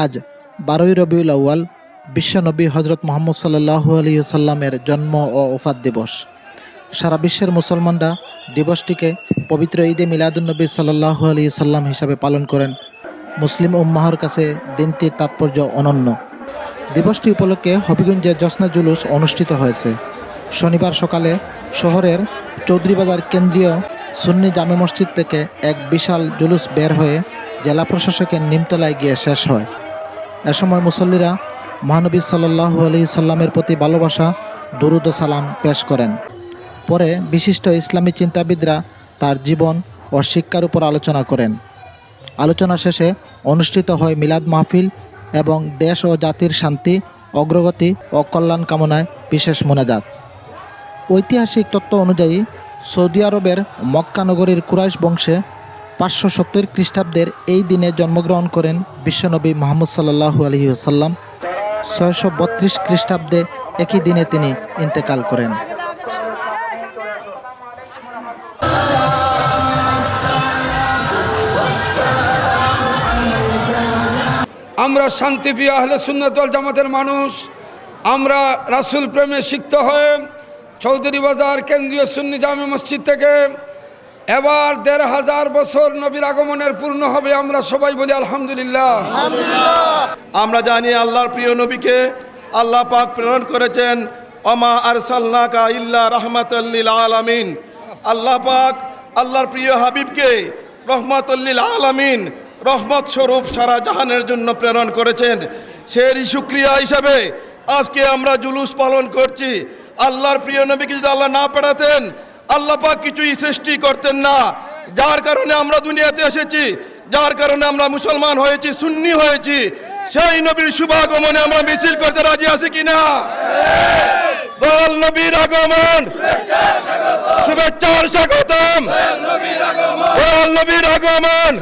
আজ বারোই রবিউল আউয়াল বিশ্বনবী হজরত মোহাম্মদ সাল্লাহ আলী সাল্লামের জন্ম ও ওফাত দিবস। সারা বিশ্বের মুসলমানরা দিবসটিকে পবিত্র ঈদে মিলাদুন্নবী সাল্লাহ আলী সাল্লাম হিসাবে পালন করেন। মুসলিম উম্মাহর কাছে দিনটির তাৎপর্য অনন্য। দিবসটি উপলক্ষে হবিগঞ্জে জসনা জুলুস অনুষ্ঠিত হয়েছে। শনিবার সকালে শহরের চৌধুরীবাজার কেন্দ্রীয় সুন্নি জামে মসজিদ থেকে এক বিশাল জুলুস বের হয়ে জেলা প্রশাসকের নিমতলায় গিয়ে শেষ হয়। এ সময় মুসল্লিরা মহানবী সাল্লাহ আলি সাল্লামের প্রতি ভালোবাসা, দুরুদ সালাম পেশ করেন। পরে বিশিষ্ট ইসলামী চিন্তাবিদরা তার জীবন ও শিক্ষার উপর আলোচনা করেন। আলোচনা শেষে অনুষ্ঠিত হয় মিলাদ মাহফিল এবং দেশ ও জাতির শান্তি, অগ্রগতি ও কল্যাণ কামনায় বিশেষ মোনাজাত। ঐতিহাসিক তত্ত্ব অনুযায়ী সৌদি আরবের মক্কা নগরীর কুরাইশ বংশে পাঁচশো সত্তর খ্রিস্টাব্দের এই দিনে জন্মগ্রহণ করেন বিশ্বনবী মোহাম্মদ সাল্লাহু আলহি আসাল্লাম ছয়শো বত্রিশ খ্রিস্টাব্দে একই দিনে তিনি ইন্তেকাল করেন। আমরা শান্তিপ্রিয় আহলে সুন্নতল জামাতের মানুষ, আমরা রাসুল প্রেমে সিক্ত হয়ে চৌধুরী বাজার কেন্দ্রীয় সুন্নি জামে মসজিদ থেকে এবার দেড় হাজার বছর নবীর আগমনের পূর্ণ হবে আমরা সবাই বলি আলহামদুলিল্লাহ। আমরা জানি আল্লাহর প্রিয় নবীকে আল্লাহ পাক প্রেরণ করেছেন, অমা আর আরসাল্লাকা ইল্লা রহমাতাল্লিল আলামিন। আল্লাহ পাক আল্লাহর প্রিয় হাবিবকে রহমাতুল্লিল আলামিন, রহমত স্বরূপ সারা জাহানের জন্য প্রেরণ করেছেন। সেই সুক্রিয়া হিসাবে আজকে আমরা জুলুস পালন করছি। আল্লাহর প্রিয় নবীকে যদি আল্লাহ না পাঠাতেন আল্লাহ পাক কিছুই সৃষ্টি করতেন না। যার কারণে আমরা দুনিয়াতে এসেছি, যার কারণে আমরা মুসলমান হয়েছি, সুন্নি হয়েছি। সেই নবীর শুভাগমনে আমরা মিছিল করতে রাজি আছি কিনা? বল নবীর আগমন। শুভেচ্ছার স্বাগতম। বল নবীর আগমন।